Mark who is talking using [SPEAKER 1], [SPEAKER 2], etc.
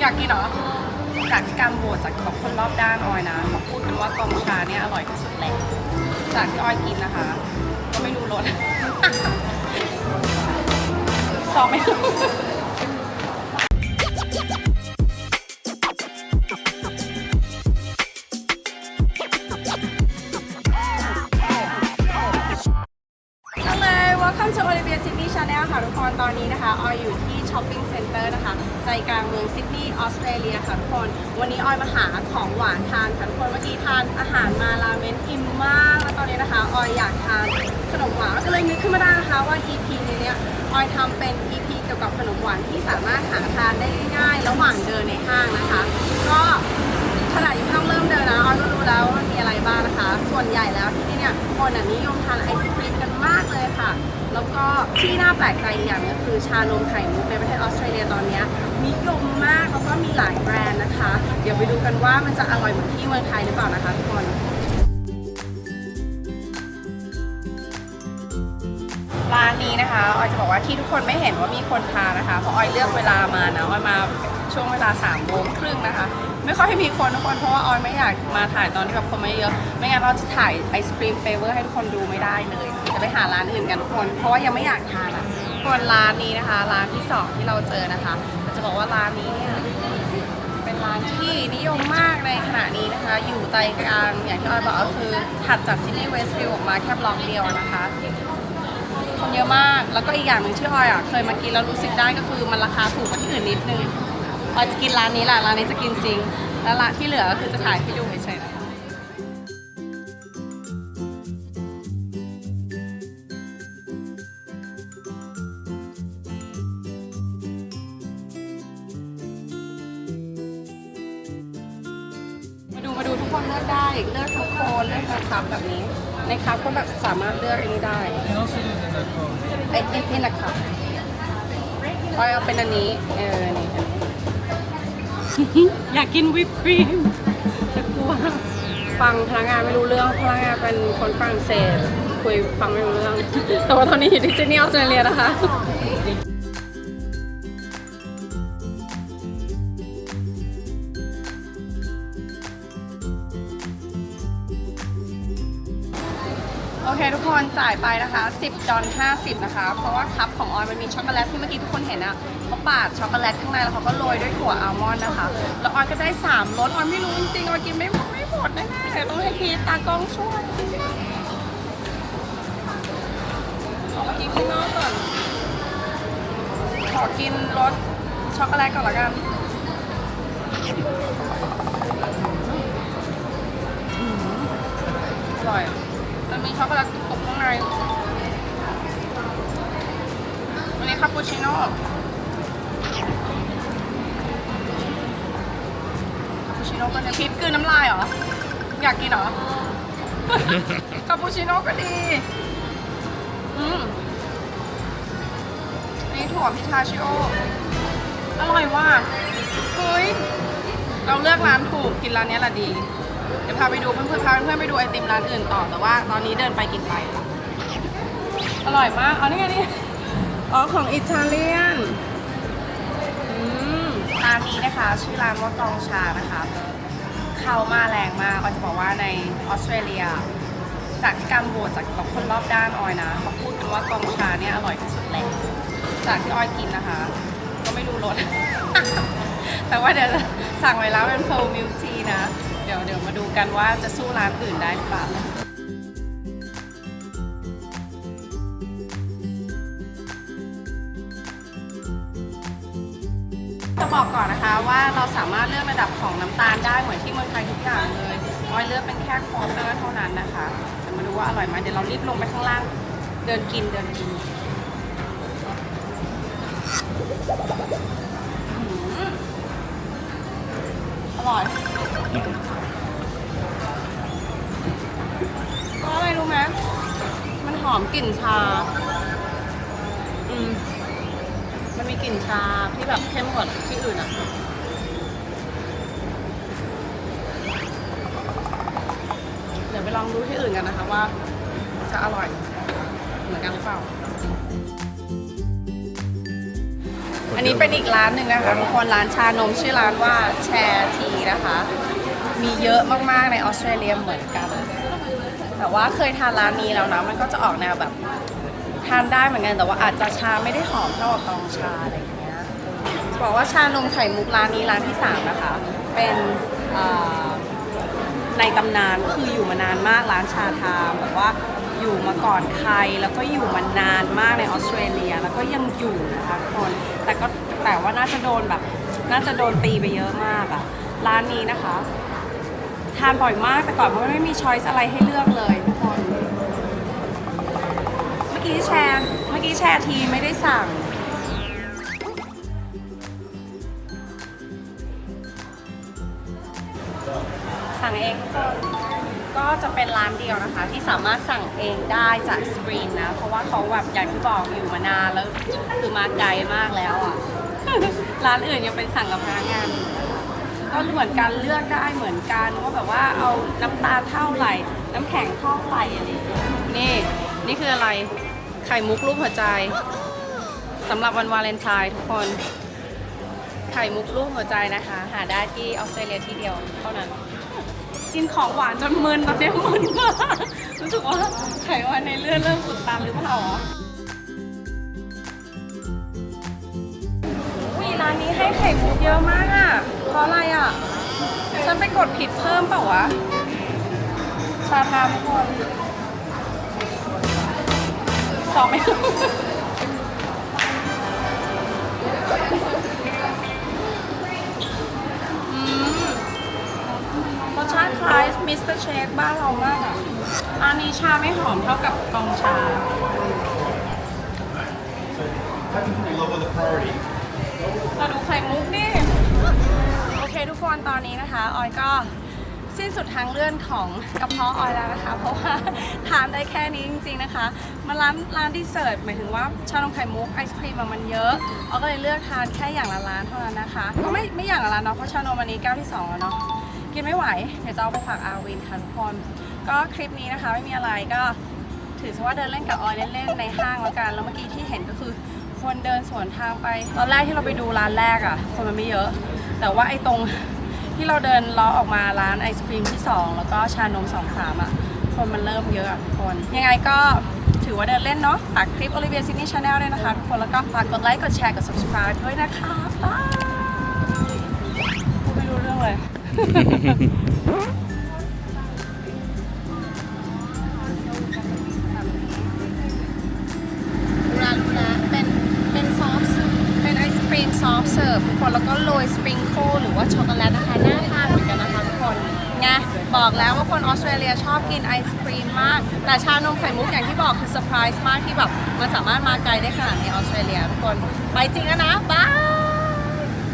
[SPEAKER 1] อยากกินเหรอจากการโหวตจากของคนรอบด้านออยนะเขาพูดกันว่ากองชาเนี่ยอร่อยที่สุดแหละจากที่ออยกินนะคะ ก็ไม่รู้รส ชอบไม่รู้ welcome to Olivia Sydney Channel ค่ะทุกคนตอนนี้นะคะออยอยู่ที่ shopping center นะคะ ใจกลางเมืองซิดนีย์ออสเตรเลียค่ะทุกคน วันนี้ออยมาหาของหวานทานค่ะทุกคนเมื่อกี้ทานอาหารมาราเมนอิ่มมาก แล้วตอนนี้นะคะออยอยากทานขนมหวานก็เลยนึกขึ้นมาได้นะคะว่า EP นี้เนี่ยออยทำเป็น EP เกี่ยวกับขนมหวานที่สามารถหาทานได้ง่ายๆระหว่างเดินในห้างนะคะ ก็ขนาดยังไม่ต้องเริ่มเดินนะออยก็รู้แล้วว่ามันมีอะไรบ้างนะคะ ส่วนใหญ่แล้วที่นี่เนี่ย คนนิยมทานไอศครีมกันมากเลยค่ะ แล้วก็ที่น่าแปลกใจอย่างนึงคือชานมไข่มุกในประเทศออสเตรเลียตอนนี้นิยมมากแล้วก็มีหลายแบรนด์นะคะ เดี๋ยวไปดูกันว่ามันจะอร่อยเหมือนที่เมืองไทยหรือเปล่านะคะทุกคน ร้านนี้นะคะออยจะบอกว่าที่ทุกคนไม่เห็นว่ามีคนทานนะคะเพราะออยเลือกเวลามานะออยมาช่วงเวลา3ามโมงครึ่งนะคะ ไม่ค่อยมีคนทุกคนเพราะว่าออยไม่อยากมาถ่ายตอนที่แบบคนไม่เยอะไม่งั้นเราจะถ่ายไอศครีมเฟเวอร์ให้ทุกคนดูไม่ได้เลยจะไปหาร้านอื่นกันทุกคน เพราะว่ายังไม่อยากทานอะส่วนร้านนี้นะคะ ร้านที่สองที่เราเจอนะคะจะบอกว่าร้านนี้เนี่ยเป็นร้านที่นิยมมากในขณะนี้นะคะ อยู่ใจกลางอย่างที่ออยบอกก็คือถัดจากซิดนีย์เวสต์ฟิลด์ออกมาแค่บล็อกเดียวนะคะ คนเยอะมาก แล้วก็อีกอย่างหนึ่งที่ออยอะเคยมากินแล้วรู้สึกได้ก็คือมันราคาถูกกว่าที่อื่นนิดนึงออยจะกินร้านนี้แหละร้านนี้จะกินจริง แล้วร้านที่เหลือก็คือจะถ่ายให้ดูเฉยๆนะคะมาดูมาดูทุกคนเลือกได้เลือกทั้งโคนเลือกทั้งคัพแบบนี้ ในคัพก็แบบสามารถเลือกอันนี้ได้
[SPEAKER 2] And also do the duck call.
[SPEAKER 1] ไอ้ไอ้นี่นะคะออยเอาเป็นอันนี้ เออนี่อยากกินวิปครีมจะกลัวฟังพนักงานไม่รู้เรื่องพนักงานเป็นคนฝรั่งเศสคุยฟังไม่รู้เรื่องแต่ว่าตอนนี้อยู่ที่ซิดนีย์ออสเตรเลียนะคะ เคทุกคนจ่ายไปนะคะ 10ดอล50 นะคะ เพราะว่าคัพของออยมันมีช็อกโกแลตที่เมื่อกี้ทุกคนเห็นอะเขาปาดช็อกโกแลตข้างในแล้วเขาก็โรยด้วยถั่วอัลมอนด์นะคะ แล้วออยก็ได้3รสออยไม่รู้จริงๆออยกินไม่หมดไม่หมดแน่ๆต้องให้คีตากล้องช่วยขอกินข้างนอกก่อน ขอกินรสช็อกโกแลตก่อนละกันอร่อยมันมีช็อกโกแลต ชิโน่ก็จะพิษกลืนน้ำลายเหรอ อยากกินเหรอ คาปูชิโน่ก็ดี อืมอันนี่ถั่วพิทาชิโอ อร่อยว่ะเฮ้ย เราเลือกร้านถูกกินร้านเนี้ยแหละดี เดี๋ยวพาไปดูเพื่อนๆพาเพื่อนๆไปดูไอติมร้านอื่นต่อ แต่ว่าตอนนี้เดินไปกินไป อร่อยมาก เอานี่ไงนี่ อ๋อของอิตาเลียนอืมร้านนี้นะคะชื่อร้านว่ากองชานะคะเข้ามาแรงมากก็จะบอกว่าในออสเตรเลีย จากการโหวตจากแบบคนรอบด้านออยนะเขาพูดกันว่ากองชาเนี่ยอร่อยที่สุดแล้วจากที่ออยกินนะคะ ก็ไม่รู้รส แต่ว่าเดี๋ยวจะสั่งไว้แล้วเป็นโฟมิลทีนะ เดี๋ยวเดี๋ยวมาดูกันว่าจะสู้ร้านอื่นได้หรือเปล่า จะบอกก่อนนะคะว่าเราสามารถเลือกระดับของน้ำตาลได้เหมือนที่เมืองไทยทุกอย่างเลยออยเลือกเป็นแค่คอเตอร์เท่านั้นนะคะเดี๋ยวมาดูว่าอร่อยไหมเดี๋ยวเรารีบลงไปข้างล่าง เดินกินเดินกินอืมอร่อยเพราะอะไรรู้ไหมมันหอมกลิ่นชา มันมีกลิ่นชาที่แบบเข้มกว่าที่อื่นอะเดี๋ยวไปลองดูที่อื่นกันนะคะว่าจะอร่อยเหมือนกันหรือเปล่า อันนี้เป็นอีกร้านหนึ่งนะคะทุกคนร้านชานมชื่อร้านว่าแชร์ทีนะคะ มีเยอะมากๆในออสเตรเลียเหมือนกัน แต่ว่าเคยทานร้านนี้แล้วนะมันก็จะออกแนวแบบ ทานได้เหมือนกันแต่ว่าอาจจะชาไม่ได้หอมเท่ากับกองชาอะไรอย่างเงี้ยบอกว่าชานมไข่มุกร้านนี้ร้านที่สามนะคะ เป็นในตำนานก็คืออยู่มานานมากร้านชาทามแบบว่าอยู่มาก่อนใครแล้วก็อยู่มานานมากในออสเตรเลีย แล้วก็ยังอยู่นะคะทุกคนแต่ก็แต่ว่าน่าจะโดนแบบ น่าจะโดนตีไปเยอะมากอะร้านนี้นะคะ ทานบ่อยมากแต่ก่อนเพราะไม่มีช้อยส์อะไรให้เลือกเลย เมื่อกี้แชร์เมื่อกี้แชร์ทีไม่ได้สั่ง สั่งเองก็จะเป็นร้านเดียวนะคะ ที่สามารถสั่งเองได้จากสกรีนนะ เพราะว่าเขาแบบอย่างที่บอกอยู่มานานแล้วคือมาไกลมากแล้วอะ ร้านอื่นยังเป็นสั่งกับพนักงานก็เหมือนกันเลือกได้เหมือนกันว่าแบบว่าเอาน้ำตาลเท่าไหร่ น้ำแข็งเท่าไหร่อะไรนี่ นี่คืออะไร ไข่มุกรูปหัวใจสำหรับวันวาเลนไทน์ทุกคน ไข่มุกรูปหัวใจนะคะ หาได้ที่ออสเตรเลียที่เดียวเท่านั้น กินของหวานจนมึนตอนนี้มึนมากรู้สึกว่าไขมันในเลือดเริ่มอุดตันหรือเปล่าอะอุ้ยร้านนี้ให้ไข่มุกเยอะมากอะเพราะอะไรอะ ฉันไปกดผิดเพิ่มเปล่าวะชาทามทุกคน สองไม่รู้รสชาติคล้ายมิสเตอร์เชคบ้านเรามากอะอันนี้ชาไม่หอมเท่ากับกองชา
[SPEAKER 2] Technically lower the priority.
[SPEAKER 1] เราดูไข่มุกดิ โอเคทุกคนตอนนี้นะคะ ออยก็ สิ้นสุดทางเลื่อนของกระเพาะออยแล้วนะคะ เพราะว่าทานได้แค่นี้จริงๆนะคะมาร้านร้านดีเซอร์ตหมายถึงว่าชานมไข่มุกไอศครีมมันเยอะออยก็เลยเลือกทานแค่อย่างละร้านเท่านั้นนะคะ ก็ไม่ไม่อย่างละร้านเนาะเพราะชานมวันนี้แก้วที่สองแล้วเนาะกินไม่ไหว เดี๋ยวจะเอาไปฝากอาวินค่ะทุกคน ก็คลิปนี้นะคะไม่มีอะไรก็ถือซะว่าเดินเล่นกับออยเล่นๆในห้างแล้วกัน แล้วเมื่อกี้ที่เห็นก็คือคนเดินสวนทางไป ตอนแรกที่เราไปดูร้านแรกอะ่ะ คนมันไม่เยอะ แต่ว่าไอ้ตรง ที่เราเดินล้อออกมาร้านไอศครีมที่ 2 แล้วก็ชานม 2 3 อะ คนมันเริ่มเยอะอะทุกคน ยังไงก็ถือว่าเดินเล่นเนาะฝากคลิป Olivia Sydney Channel ด้วยนะคะทุกคน แล้วก็ฝากกดไลค์กดแชร์กด subscribe ด้วยนะคะบายไม่รู้เรื่องเลย เสิร์ฟทุกคนแล้วก็โรยสปริงโคลหรือว่าช็อกโกแลตนะคะน่าทานเหมือนกันนะคะทุกคนไงบอกแล้วว่าคนออสเตรเลียชอบกินไอศครีมมาก แต่ชานมไข่มุกอย่างที่บอกคือเซอร์ไพรส์มากที่แบบมันสามารถมาไกลได้ขนาดนี้ออสเตรเลียทุกคน ไปจริงแล้วนะบาย